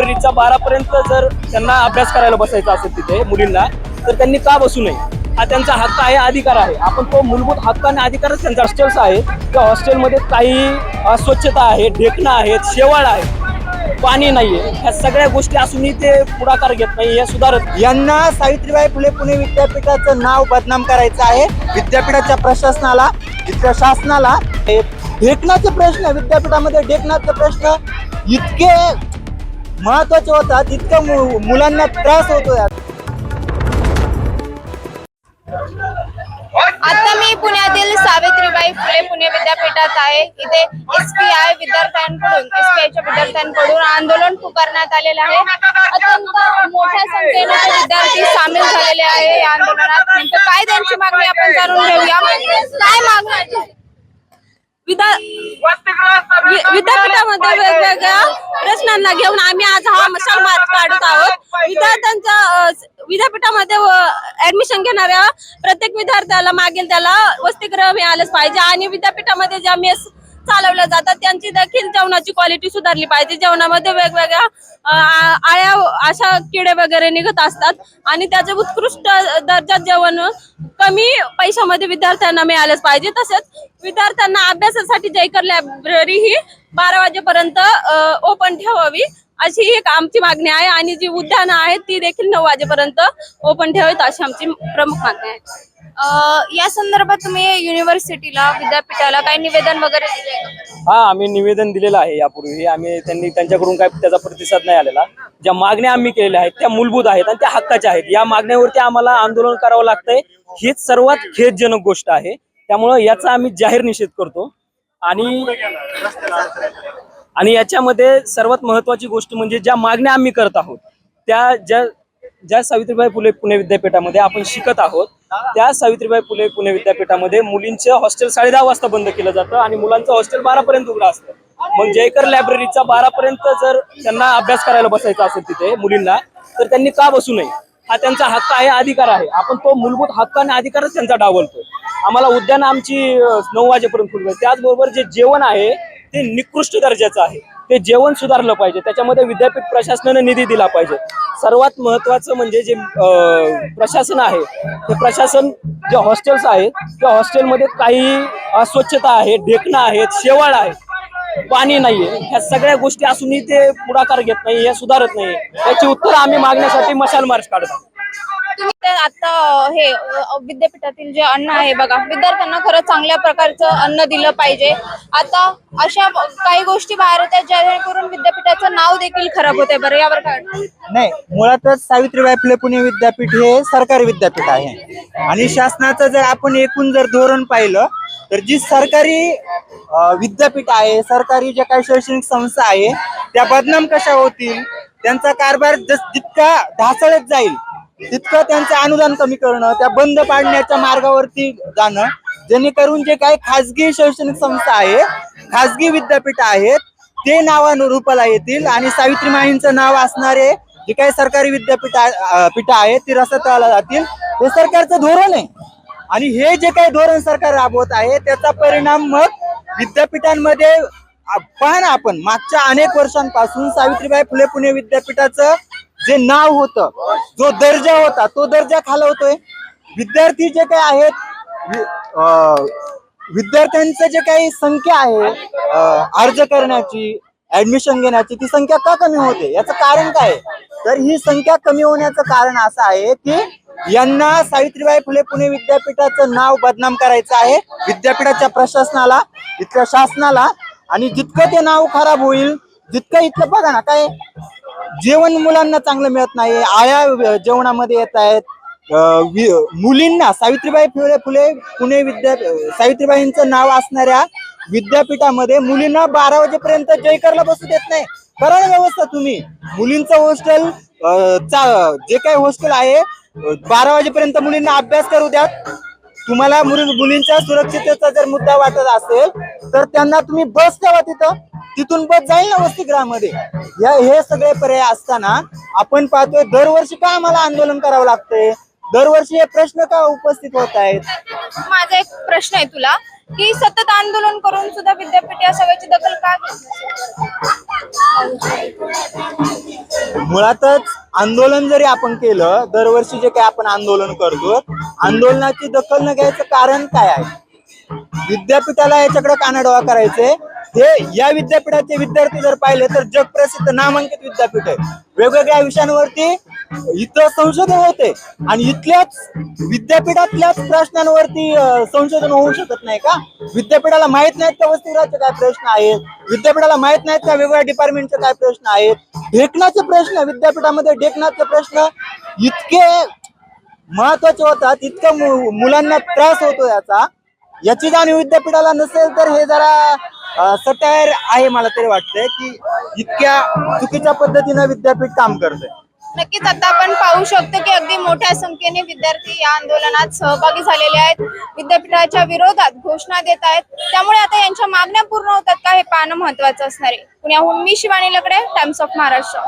लायब्ररीचा बारापर्यंत जर त्यांना अभ्यास करायला बसायचा असेल तिथे मुलींना तर त्यांनी का बसू नये? हा त्यांचा हक्क आहे अधिकार आहे. आपण तो मूलभूत हक्क आणि अधिकारच त्यांचा हॉस्टेल्स आहे त्या हॉस्टेलमध्ये काही अस्वच्छता आहे ढेकणं आहेत शेवाळ आहे. पाणी नाहीये. ह्या सगळ्या गोष्टी असूनही ते पुढाकार घेत नाही हे सुधारत यांना सावित्रीबाई फुले पुणे विद्यापीठाचं नाव बदनाम करायचं आहे. विद्यापीठाच्या प्रशासनाला इथल्या शासनाला ढेकणाचे प्रश्न विद्यापीठामध्ये ढेकणाचे प्रश्न इतके महत्त्वाचे होतात इतकं मुलांना त्रास होतो यात आता मी पुण्यातील सावित्रीबाई फुले पुणे विद्यापीठात आहे. इथे एस पी आय विद्यार्थ्यांकडून एस पी आयच्या विद्यार्थ्यांकडून आंदोलन पुकारण्यात आलेलं आहे. अत्यंत मोठ्या संख्येने विद्यार्थी सामील झालेले आहे या आंदोलनात. नेमकं काय त्यांची मागणी आपण जाणून घेऊया. काय मागणी विद्या विद्यापीठामध्ये वेगवेगळ्या प्रश्नांना घेऊन आम्ही आज हा मशाल मार्च काढत आहोत. स- विद्यापीठामध्ये ऍडमिशन घेणाऱ्या प्रत्येक विद्यार्थ्याला मागेल त्याला वसतिगृह मिळालंच पाहिजे आणि विद्यापीठामध्ये ज्या मेस चालवल्या जातात. त्यांची देखील जेवणाची क्वालिटी सुधारली पाहिजे. जेवणामध्ये वेगवेगळ्या आ- आळ्या अशा किडे वगैरे निघत असतात. आणि त्याचे उत्कृष्ट दर्जात जेवण कमी पैशामध्ये विद्यार्थ्यांना मिळालंच पाहिजे. तसेच विद्यार्थ्यांना अभ्यासासाठी जयकर लायब्ररी ही बारा वाजेपर्यंत ओपन ठेवावी अशी एक आमची मागणी आहे. आणि जी उद्यानं आहेत ती देखील नऊ वाजेपर्यंत ओपन ठेवावीत अशी आमची प्रमुख मागणी आहे. या संदर्भात तुम्ही युनिव्हर्सिटीला विद्यापीठाला काही निवेदन वगैरे दिले हा आम्ही निवेदन दिलेलं आहे यापूर्वी. आम्ही त्यांनी त्यांच्याकडून काय त्याचा प्रतिसाद नाही आलेला. ज्या मागण्या आम्ही केलेल्या आहेत त्या मूलभूत आहेत आणि त्या हक्काच्या आहेत. या मागण्यावरती आम्हाला आंदोलन करावं लागतंय. हीच सर्वात खेदजनक गोष्ट आहे. त्यामुळं याचा आम्ही जाहीर निषेध करतो. आणि आणि याच्यामध्ये सर्वात महत्वाची गोष्ट म्हणजे ज्या मागण्या आम्ही करत आहोत त्या ज्या ज्या सावित्रीबाई फुले पुणे विद्यापीठामध्ये आपण शिकत आहोत त्या सावित्रीबाई फुले पुणे विद्यापीठामध्ये मुलींचं हॉस्टेल साडे दहा वाजता बंद केलं जातं आणि मुलांचं हॉस्टेल बारा पर्यंत उघडं असतं. मग जयकर लायब्ररीचा बारा पर्यंत जर त्यांना अभ्यास करायला बसायचा असेल तिथे मुलींना तर त्यांनी का बसू नये? हा त्यांचा हक्क आहे अधिकार आहे. आपण तो मूलभूत हक्क आणि अधिकारच त्यांचा डावलतो आम्हाला उद्यान आमची नऊ वाजेपर्यंत खुलू त्याचबरोबर जे जेवण आहे ते निकृष्ट दर्जाचं आहे. ते जेवण सुधारलं पाहिजे. त्याच्यामध्ये विद्यापीठ प्रशासनाने निधी दिला पाहिजे. सर्वात महत्वाचं म्हणजे जे प्रशासन आहे ते प्रशासन जे हॉस्टेल्स आहेत त्या हॉस्टेलमध्ये काही अस्वच्छता आहे ढेकणं आहेत शेवाळ आहे पाणी नाहीये. ह्या सगळ्या गोष्टी असूनही ते पुढाकार घेत नाही हे सुधारत नाही. याची उत्तर आम्ही मागण्यासाठी मशाल मार्च काढतो आता हे विद्यापीठातील जे अन्न आहे बघा विद्यार्थ्यांना खरंच चांगल्या प्रकारचं अन्न दिलं पाहिजे. आता अशा काही गोष्टी बाहेर होत्या जेणेकरून विद्यापीठाचं नाव देखील खराब होते बरं. यावर काय नाही मुळातच सावित्रीबाई फुले पुणे विद्यापीठ हे सरकारी विद्यापीठ आहे. आणि शासनाचं जर आपण एकूण जर धोरण पाहिलं तर जी सरकारी विद्यापीठ आहे सरकारी ज्या काही शैक्षणिक संस्था आहे त्या बदनाम कशा होतील? त्यांचा कारभार जस जितका ढासळत जाईल तितकं त्यांचं अनुदान कमी करणं त्या बंद पाडण्याच्या मार्गावरती जाणं जेणेकरून जे काही खाजगी शैक्षणिक संस्था आहे खाजगी विद्यापीठ आहेत ते नावानुरूपाला येतील आणि सावित्रीमाईंचं नाव असणारे जे काही सरकारी विद्यापीठ पीठ आहेत ती रसतळाला जातील. हे सरकारचं धोरण आहे. आणि हे जे काही धोरण सरकार राबवत आहे त्याचा परिणाम मग विद्यापीठांमध्ये पण पहा ना आपण मागच्या अनेक वर्षांपासून सावित्रीबाई फुले पुणे विद्यापीठाचं जे नाव होतं जो दर्जा होता तो दर्जा खालवतोय. विद्यार्थी जे काही आहेत विद्यार्थ्यांचं जे काही संख्या आहे अर्ज करण्याची ऍडमिशन घेण्याची ती संख्या का कमी होते? याचं कारण काय? तर ही संख्या कमी होण्याचं कारण असं आहे की यांना सावित्रीबाई फुले पुणे विद्यापीठाचं नाव बदनाम करायचं आहे. विद्यापीठाच्या प्रशासनाला इथल्या शासनाला. आणि जितकं ते नाव खराब होईल जितकं इथलं बघा ना काय जेवण मुलांना चांगलं मिळत नाही. आळ्या जेवणामध्ये येत आहेत. मुलींना सावित्रीबाई फुले फुले पुणे विद्या सावित्रीबाईंचं नाव असणाऱ्या विद्यापीठामध्ये मुलींना बारा वाजेपर्यंत जयकरला बसू देत नाही. करा व्यवस्था तुम्ही. मुलींचं हॉस्टेल जे काही हॉस्टेल आहे बारा वाजेपर्यंत मुलींना अभ्यास करू द्या तुम्हाला मुलींच्या सुरक्षिततेचा जर मुद्दा वाटत असेल तर त्यांना तुम्ही बस ठेवा तिथं. तिथून बस जाईल ना वसतिगृहामध्ये या हे सगळे पर्याय असताना आपण पाहतोय दरवर्षी का आम्हाला आंदोलन करावं लागतंय? दरवर्षी हे प्रश्न का उपस्थित होत आहेत? माझा एक प्रश्न आहे तुला. की सतत आंदोलन करून सुद्धा विद्यापीठ या सगळ्याची दखल का घेत मुळातच आंदोलन जरी आपण केलं दरवर्षी जे काही आपण आंदोलन करतो आंदोलनाची दखल न घ्यायचं कारण काय आहे? विद्यापीठाला याच्याकडे कानाडोळा करायचे. हे या विद्यापीठाचे विद्यार्थी जर पाहिले तर जगप्रसिद्ध नामांकित विद्यापीठ आहे. वेगवेगळ्या विषयांवरती इथं संशोधन होते. आणि इथल्याच विद्यापीठातल्याच प्रश्नांवरती संशोधन होऊ शकत नाही का? विद्यापीठाला माहीत नाहीत का वसतिगृहाचे काय प्रश्न आहेत? विद्यापीठाला माहीत नाहीत का वेगवेगळ्या डिपार्टमेंटचे काय प्रश्न आहेत? ढेकणाचे प्रश्न विद्यापीठामध्ये ढेकणाचे प्रश्न इतके महत्त्वाचे होतात इतकं मुलांना त्रास होतो याचा. याची जाणीव विद्यापीठाला नसेल तर हे जरा सटायर आहे मला तरी वाटतंय की इतक्या चुकीच्या पद्धतीनं विद्यापीठ काम करतंय. नक्कीच आता आपण पाहू शकतो की अगदी मोठ्या संख्येने विद्यार्थी या आंदोलनात सहभागी झालेले आहेत. विद्यापीठाच्या विरोधात घोषणा देत आहेत. त्यामुळे आता यांच्या मागण्या पूर्ण होतात का हे पाहणं महत्वाचं असणार आहे. पुण्याहून मी शिवानी लकडे टाइम्स ऑफ महाराष्ट्र